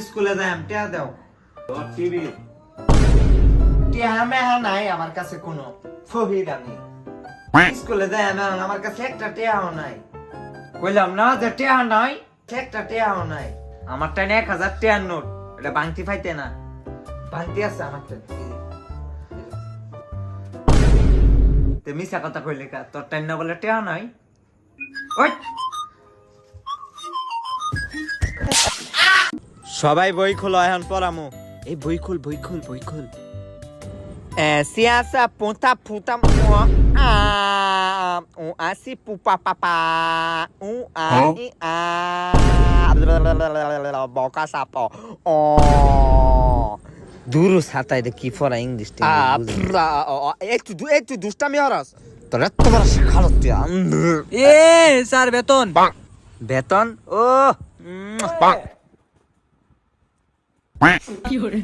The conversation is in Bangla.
স্কুলে টিয়া দাও। টিভি। টিয়া মেহা নাই আমার কাছে কোনো ফহির আমি। স্কুলে যাই আমি আমার কাছে একটা টিয়াও নাই। কইলাম না যে টিয়া নাই। একটা টিয়াও নাই। আমার টাইনে এক হাজার টিয়ার নোট। এটা বাংতি ফাইতে না। বাংতি আছে আমার তে মিশা কথা কইলে কা তোর টাইন না বলে টিয়া নাই। ওই! সবাই বই খোলো এখন পড়ামু। এই বই খুল বই খুল বই খুল। Siasa punta puta mua a u asi pupa papa u a i a boka sapo o দূর সাতাই দে কি ফরা ইংলিশ একটু দু- একটু দুষ্টামি হরস। তোর এত বড় শেখালো তুই এ স্যার বেতন। বেতন? ও 夜。